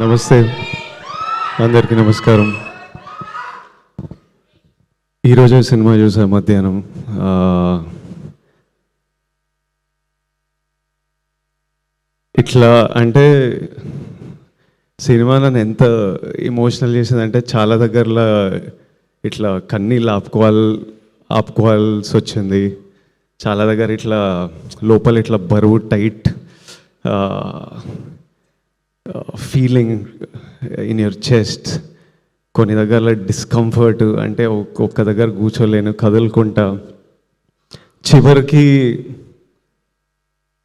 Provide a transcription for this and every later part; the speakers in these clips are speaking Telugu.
నమస్తే. అందరికీ నమస్కారం. ఈరోజు సినిమా చూసా మధ్యాహ్నం ఇట్లా అంటే సినిమా నన్ను ఎంత ఎమోషనల్ చేసిందంటే చాలా దగ్గరలో ఇట్లా కన్నీళ్ళు ఆపుకోవాలి ఆపుకోవాల్సి వచ్చింది. చాలా దగ్గర ఇట్లా లోపల ఇట్లా బరువు tight feeling in your chest కొన్ని దగ్గర డిస్కంఫర్ట్ అంటే ఒక్- ఒక్క దగ్గర కూర్చోలేను కదులుకుంటా. చివరికి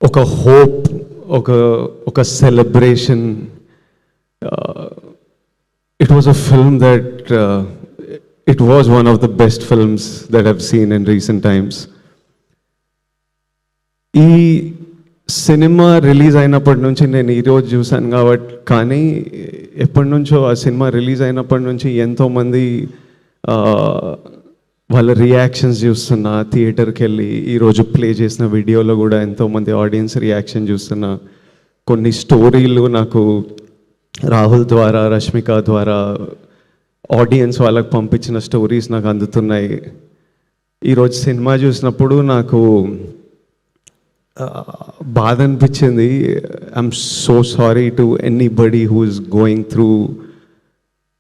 ఒక హోప్ ఒక ఒక celebration it was a film that it was one of the best films that have seen in recent times ఈ సినిమా రిలీజ్ అయినప్పటి నుంచి నేను ఈరోజు చూశాను కాబట్టి కానీ ఎప్పటి నుంచో ఆ సినిమా రిలీజ్ అయినప్పటి నుంచి ఎంతోమంది వాళ్ళ రియాక్షన్స్ చూస్తున్నా థియేటర్కి వెళ్ళి ఈరోజు ప్లే చేసిన వీడియోలో కూడా ఎంతోమంది ఆడియన్స్ రియాక్షన్ చూస్తున్నా. కొన్ని స్టోరీలు నాకు రాహుల్ ద్వారా రష్మిక ద్వారా ఆడియన్స్ వాళ్ళకి పంపించిన స్టోరీస్ నాకు అందుతున్నాయి. ఈరోజు సినిమా చూసినప్పుడు నాకు బాధ అనిపించింది I'm so sorry to anybody who is going through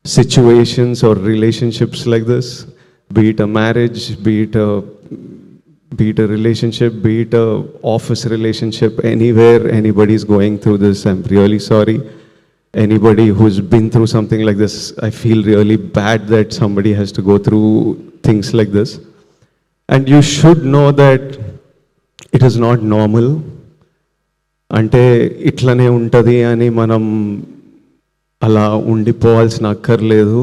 situations or relationships like this be it a marriage be it a be it a relationship be it a office relationship anywhere anybody is going through this i'm really sorry anybody who's been through something like this i feel really bad that somebody has to go through things like this and you should know that It is not normal అంటే ఇట్లనే ఉంటుంది అని మనం అలా ఉండిపోవాల్సిన అక్కర్లేదు.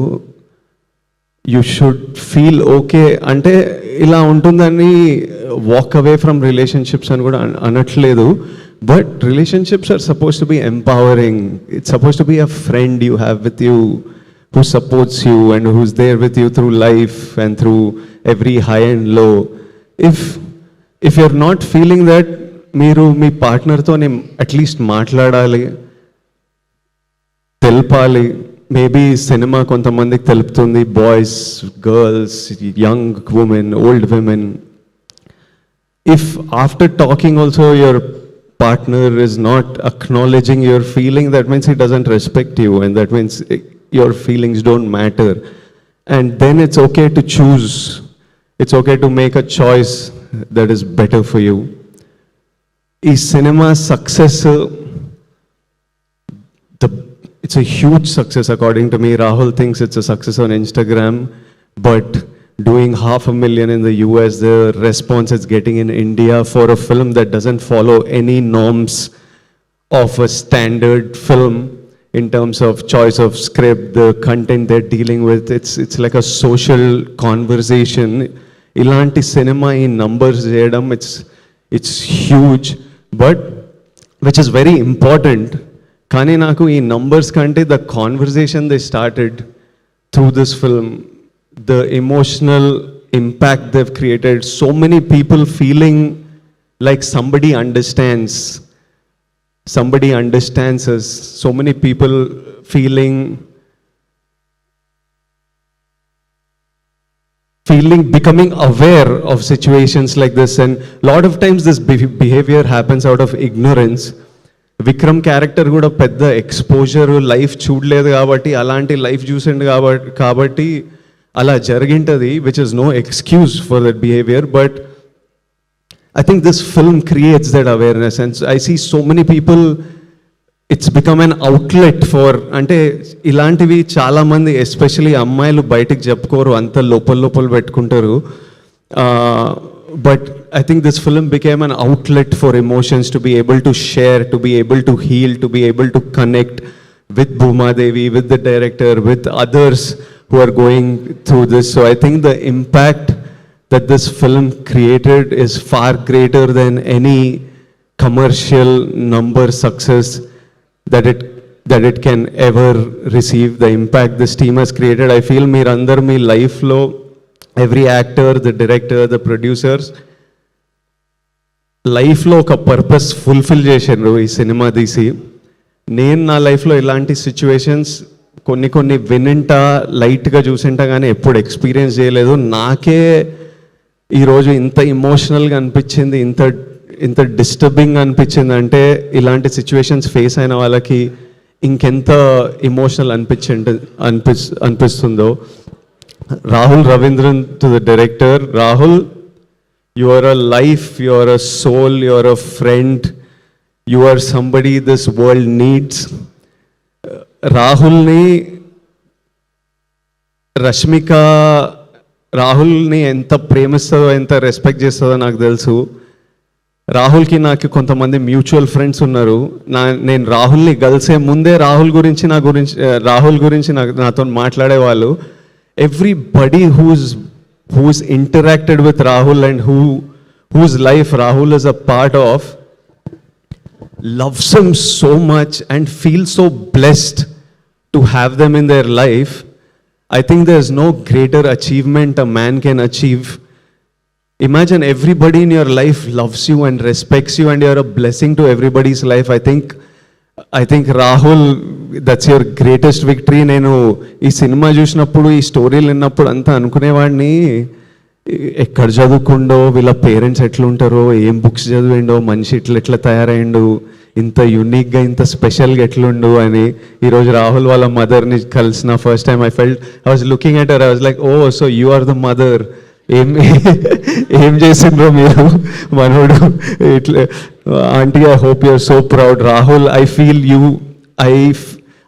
యు షుడ్ ఫీల్ ఓకే అంటే ఇలా ఉంటుందని వాక్ అవే ఫ్రమ్ రిలేషన్షిప్స్ అని కూడా అనట్లేదు. But relationships are supposed to be empowering it's supposed to be a friend you have with you who supports you and who's there with you through life and through every high and low if if you're not feeling that, మీరు మీ పార్ట్నర్తో అట్లీస్ట్ మాట్లాడాలి తెలపాలి మేబీ సినిమా కొంతమందికి తెలుపుతుంది boys girls young women old women if after talking also your partner is not acknowledging your feeling that means he doesn't respect you and that means eh, your feelings don't matter and then it's okay to choose it's okay to make a choice that is better for you. is cinema success the it's a huge success. According to me rahul thinks it's a success on instagram but doing half a million in the us the response it's getting in india for a film that doesn't follow any norms of a standard film in terms of choice of script the content they're dealing with. It's it's like a social conversation ఇలాంటి సినిమా ఈ నంబర్స్ చేయడం it's it's huge but which is very important కానీ నాకు ఈ నంబర్స్ కంటే the conversation they started through this film the emotional impact they created so many people feeling like somebody understands somebody understands so many people feeling feeling feeling becoming aware of situations like this and lot of times this be- behavior happens out of ignorance Vikram character కూడా పెద్ద ఎక్స్పోజర్ లైఫ్ చూడలేదు కాబట్టి అలాంటి లైఫ్ చూసిండు కాబట్టి కాబట్టి అలా జరిగింటది which is no excuse for that behaviour but I think this film creates that awareness, and I see so many people. it's become an outlet for అంటే ఇలాంటివి చాలా మంది ఎస్పెషలీ అమ్మాయిలు బయటకు చెప్పుకోరు అంత లోపల లోపల పెట్టుకుంటారు. But I think this film became an outlet for emotions to be able to share to be able to heal to be able to connect with Bhumadevi with the director with others who are going through this so I think the impact that this film created is far greater than any commercial number success that it that it can ever receive. The impact this team has created, I feel మీరందరూ మీ లైఫ్లో every actor the director the producers లైఫ్లో ఒక పర్పస్ ఫుల్ఫిల్ చేశారు ఈ సినిమా తీసి నేను నా లైఫ్లో ఇలాంటి సిచ్యువేషన్స్ కొన్ని కొన్ని వినింటా లైట్గా చూసింటా కానీ ఎప్పుడు ఎక్స్పీరియన్స్ చేయలేదు నాకే ఈరోజు ఇంత ఇమోషనల్గా అనిపించింది ఇంత ఇంత డిస్టర్బింగ్ అనిపించింది అంటే ఇలాంటి సిచ్యువేషన్స్ ఫేస్ అయిన వాళ్ళకి ఇంకెంత ఇమోషనల్ అనిపించి అనిపి అనిపిస్తుందో. Rahul Ravindran to the director Rahul your uh life life, uh soul a soul, you are a friend, you are somebody రాహుల్ని రష్మిక రాహుల్ని ఎంత ప్రేమిస్తుందో ఎంత రెస్పెక్ట్ చేస్తుందో నాకు తెలుసు. రాహుల్కి నాకు కొంతమంది మ్యూచువల్ ఫ్రెండ్స్ ఉన్నారు. నా నేను రాహుల్ని కలిసే ముందే రాహుల్ గురించి నా గురించి రాహుల్ గురించి నా నాతో మాట్లాడేవాళ్ళు everybody who's who's interacted with Rahul and who whose life Rahul is a part of loves so much and feel so blessed to have them in their life I think there is no greater achievement a man can achieve Imagine everybody in your life loves you and respects you, and you're a blessing to everybody's life. I think, I think Rahul that's your greatest victory నేను ఈ సినిమా చూసినప్పుడు ఈ స్టోరీలు విన్నప్పుడు అంతా అనుకునేవాడిని. ఎక్కడ చదువుకుండో వీళ్ళ పేరెంట్స్ ఎట్లుంటారో ఏం బుక్స్ చదివిండో మనిషి ఇట్లా ఎట్లా తయారైండు ఇంత యూనిక్గా ఇంత స్పెషల్గా ఎట్లుండు అని ఈరోజు రాహుల్ వాళ్ళ మదర్ని కలిసిన first time I felt I was looking at I was like oh so you are the mother ఏం ఏం చేసిండ్రో మీరు మనోడు ఇట్లా aunty I hope you're so proud Rahul I feel you I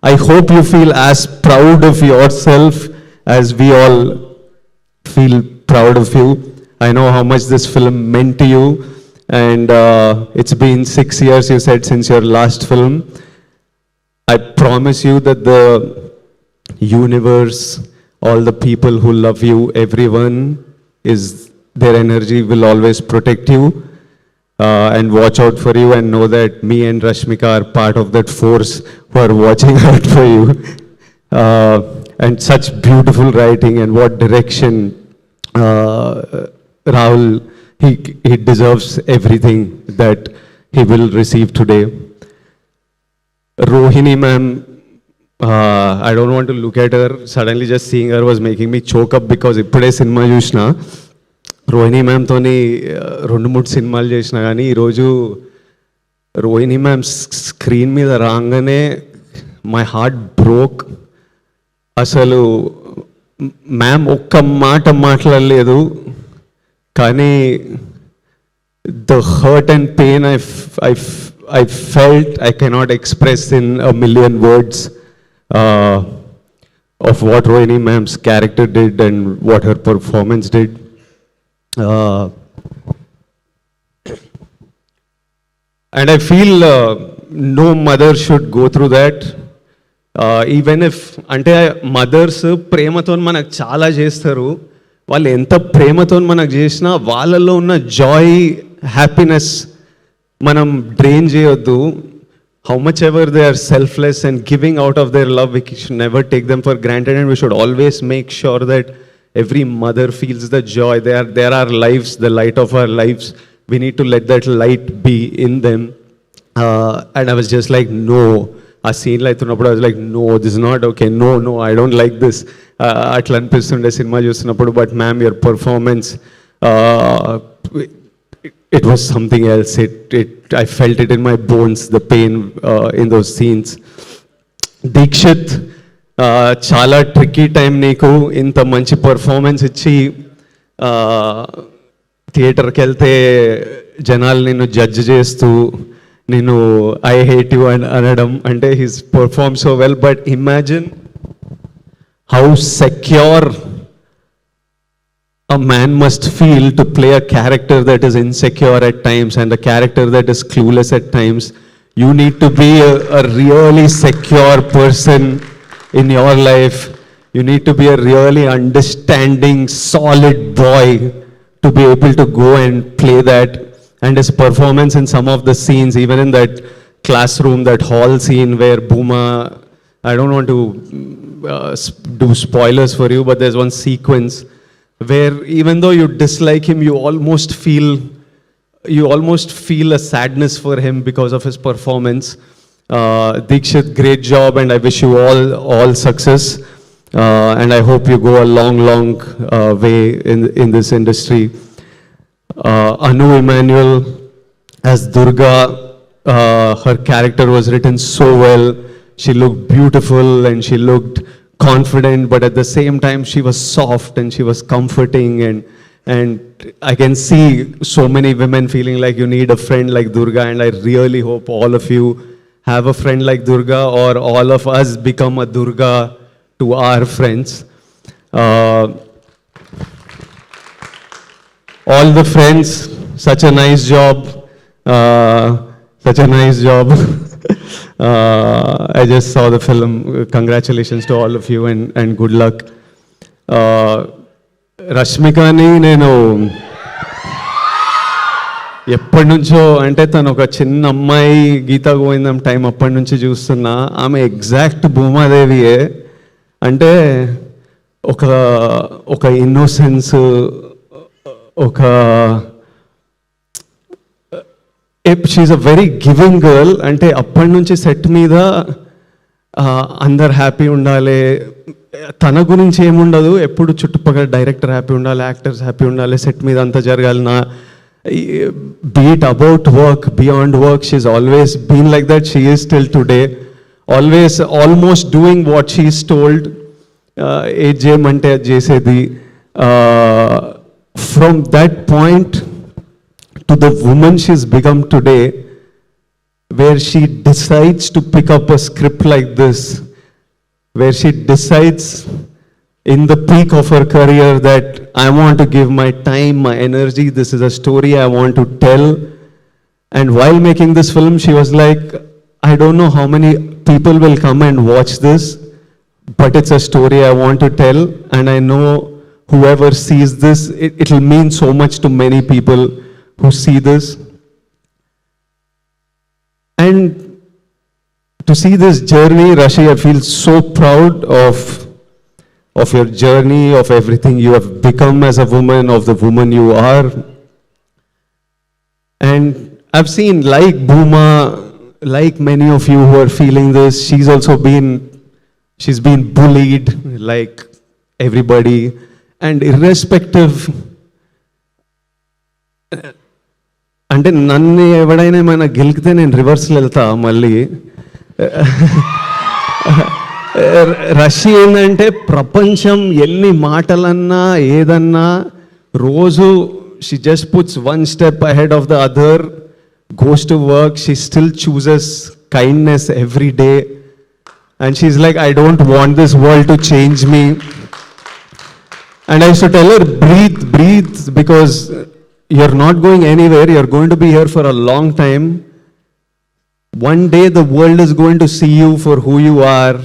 I hope you feel as proud of yourself as we all feel proud of you. I know how much this film meant to you, and uh, it's been six years, you said, since your last film. I promise you that the universe, all the people who love you, everyone is their energy will always protect you uh, and watch out for you, and know that me and Rashmika are part of that force who are watching out for you. Uh, and such beautiful writing and what direction uh, Rahul he he deserves everything that he will receive today. Rohini ma'am, I don't want look at her suddenly just seeing her was making me choke up because ఇప్పుడే సినిమా చూసిన. రోహిణి మ్యామ్తో uh, రెండు మూడు సినిమాలు చేసిన కానీ ఈరోజు రోహిణి మ్యామ్ స్క్రీన్ మీద రాగానే మై హార్ట్ బ్రోక్ అసలు మ్యామ్ ఒక్క మాట మాట్లాడలేదు. కానీ the hurt and pain I I I felt I cannot express in a million words of Rohini ma'am's character character and and her performance did. Uh, And I feel uh, no mother should go through that. Uh, even if అంటే మదర్స్ ప్రేమతో మనకు చాలా చేస్తారు వాళ్ళు ఎంత ప్రేమతో మనకు చేసినా వాళ్ళలో ఉన్న జాయ్ హ్యాపీనెస్ మనం డ్రైన్ చేయొద్దు How much ever they are selfless and giving out of their love we should never take them for granted and we should always make sure that every mother feels the joy. They are, there are lives, the light of our lives. We need to let that light be in them. Uh, and I was just like, no. ఆ సీన్లో అవుతున్నప్పుడు I was like no this not okay no no I don't like this అట్లా అనిపిస్తుండే సినిమా చూస్తున్నప్పుడు but ma'am your performance it was something else it it I felt it in my bones the pain in those scenes Dikshit చాలా ట్రిక్కీ టైం నీకు ఇంత మంచి పర్ఫార్మెన్స్ ఇచ్చి థియేటర్కి వెళ్తే జనాలు నిన్ను జడ్జ్ చేస్తూ నేను ఐ హేట్ యు అని అనడం అంటే his perform so well but imagine how secure a man must feel to play a character that is insecure at times and a character that is clueless at times. You need to be a, a really secure person in your life. You need to be a really understanding, solid boy to be able to go and play that. And his performance in some of the scenes, even in that classroom, that hall scene where Bhuma, I don't want to uh, do spoilers for you, but there's one sequence where even though you dislike him, you almost feel you almost feel a sadness for him because of his performance. Uh, Dikshit, great job, and I wish you all all success. Uh, and I hope you go a long, long uh, way in in this industry. Uh, Anu Emmanuel as Durga, uh, her character was written so well. She looked beautiful and she looked confident, but at the same time, she was soft and she was comforting. And, and I can see so many women feeling like you need a friend like Durga. And I really hope all of you have a friend like Durga or all of us become a Durga to our friends. Uh, all the friends, such a nice job. Uh, such a nice job. uh, I just saw the film. Congratulations to all of you and, and good luck. Uh, రష్మికని నేను ఎప్పటి నుంచో అంటే తను ఒక చిన్న అమ్మాయి గీత గోవిందం టైం అప్పటి నుంచి చూస్తున్నా ఆమె ఎగ్జాక్ట్ భూమాదేవియే అంటే ఒక ఒక ఇన్నోసెన్స్ ఒక she's a very giving girl అంటే అప్పటి నుంచి సెట్ మీద అందరు హ్యాపీ ఉండాలి. తన గురించి ఏముండదు. ఎప్పుడు చుట్టుపక్కల డైరెక్టర్ హ్యాపీ ఉండాలి యాక్టర్స్ హ్యాపీ ఉండాలి సెట్ మీద అంతా జరగాలి. నా beat about work beyond work she's always been like that she is till today always almost doing what she's told ఏది చేయమంటే అది చేసేది. From that point to the women she's become today where she decides to pick up a script like this, where she decides in the peak of her career that I want to give my time, my energy, this is a story I want to tell. And while making this film, she was like, I don't know how many people will come and watch this, but it's a story I want to tell, and I know whoever sees this, it, it'll mean so much to many people who see this. And to see this journey, Rashi, I feel so proud of, of your journey, of everything you have become as a woman, of the woman you are. And I've seen, like Bhuma, like many of you who are feeling this, she's also been, she's been bullied like everybody. And irrespective, అంటే నన్ను ఎవడైనా ఏమైనా గెలికితే నేను రివర్స్లో వెళ్తా మళ్ళీ. రష్యా ఏంటంటే ప్రపంచం ఎన్ని మాటలన్నా ఏదన్నా రోజు she just puts one step ahead of the other goes to work she still chooses kindness every day and she like I don't want this world to change me and I should tell breathe breathe because you're not going anywhere. You're going to be here for a long time. One day the world is going to see you for who you are.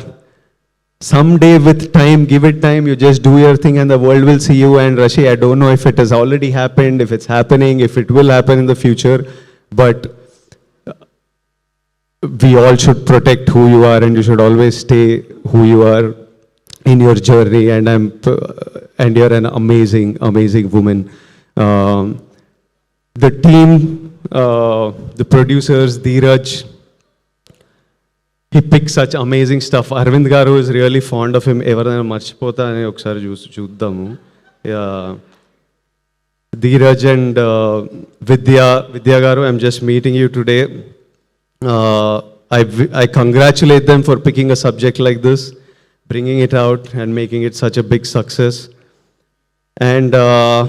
Someday, with time, give it time, you just do your thing and the world will see you. And Rashi, I don't know if it has already happened, if it's happening, if it will happen in the future, but we all should protect who you are and you should always stay who you are in your journey and i'm and you're an amazing amazing woman um, the team uh, the producers dheeraj he picks such amazing stuff arvind garu is really fond of him ఎవరైనా మర్చిపోతా అని ఒకసారి చూసి చూద్దాము Yeah. Dheeraj and Vidya Vidya garu I'm just meeting you today I I congratulate them for picking a subject like this bringing it out and making it such a big success. And uh,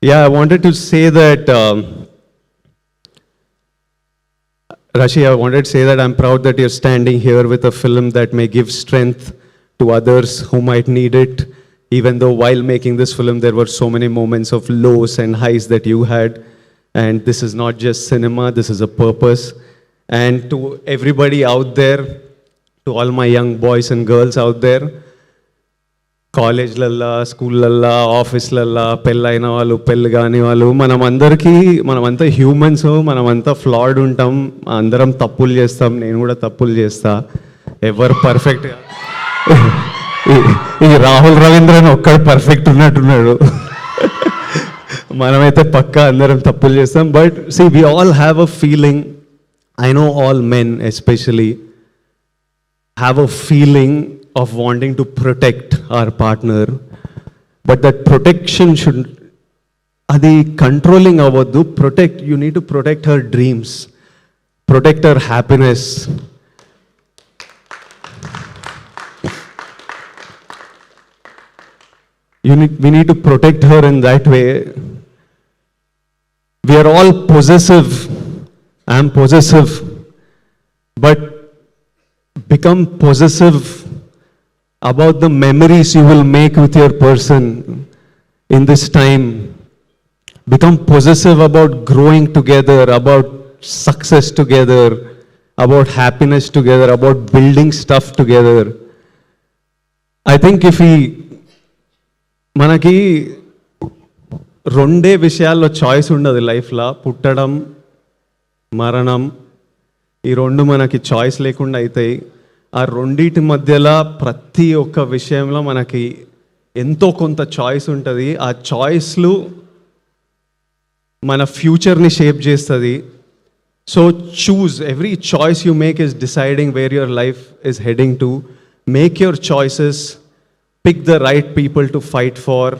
yeah, I wanted to say that, um, Rashi, I wanted to say that I'm proud that you're standing here with a film that may give strength to others who might need it. Even though while making this film, there were so many moments of lows and highs that you had. And this is not just cinema, this is a purpose. And to everybody out there, to all my young boys and girls out there, కాలేజ్లల్లా స్కూళ్ళల్లా ఆఫీస్లల్లా పెళ్ళైన వాళ్ళు పెళ్ళి కాని వాళ్ళు మనం అందరికీ మనమంతా హ్యూమన్స్ మనమంతా ఫ్లాడ్ ఉంటాం అందరం తప్పులు చేస్తాం నేను కూడా తప్పులు చేస్తా. ఎవరు పర్ఫెక్ట్ ఈ రాహుల్ రవీంద్రన్ ఒక్కడు పర్ఫెక్ట్ ఉన్నట్టున్నాడు. మనమైతే పక్కా అందరం తప్పులు చేస్తాం but see we all have a feeling I know all men especially have a feeling of wanting to protect our partner, but that protection should అది కంట్రోలింగ్ అవ్వద్దు protect you need to protect her dreams protect her happiness you need, we need to protect her in that way. We are all possessive. I am possessive. But become possessive about the memories you will make with your person in this time. Become possessive about growing together, about success together, about happiness together, about building stuff together. I think if we మనకి రెండే విషయాల్లో చాయిస్ ఉండదు లైఫ్లో పుట్టడం మరణం ఈ రెండు మనకి చాయిస్ లేకుండా అవుతాయి ఆ రెండింటి మధ్యలో ప్రతి ఒక్క విషయంలో మనకి ఎంతో కొంత చాయిస్ ఉంటుంది. ఆ చాయిస్లు మన ఫ్యూచర్ని షేప్ చేస్తుంది. So choose every choice you make is deciding where your life is heading to make your choices pick the right people to fight for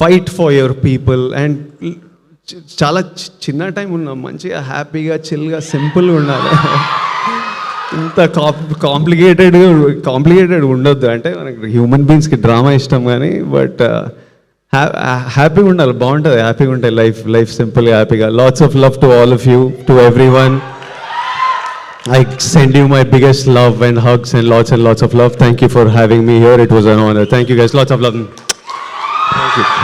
fight for your people and చాలా చి- చిన్న టైం ఉన్నాం మంచిగా హ్యాపీగా చిల్గా సింపుల్గా ఉండాలి ఇంత కాంప్లికేటెడ్ కాంప్లికేటెడ్ ఉండొద్దు. అంటే మనకి హ్యూమన్ బీయింగ్స్కి డ్రామా ఇష్టం కానీ బట్ హ్యాపీగా ఉండాలి. బాగుంటుంది. హ్యాపీగా ఉంటాయి లైఫ్ లైఫ్ సింపుల్ హ్యాపీగా lots of love to all of you to everyone I send you my biggest love and hugs and lots and lots of love thank you for having me here it was an honour thank you guest lots of love thank you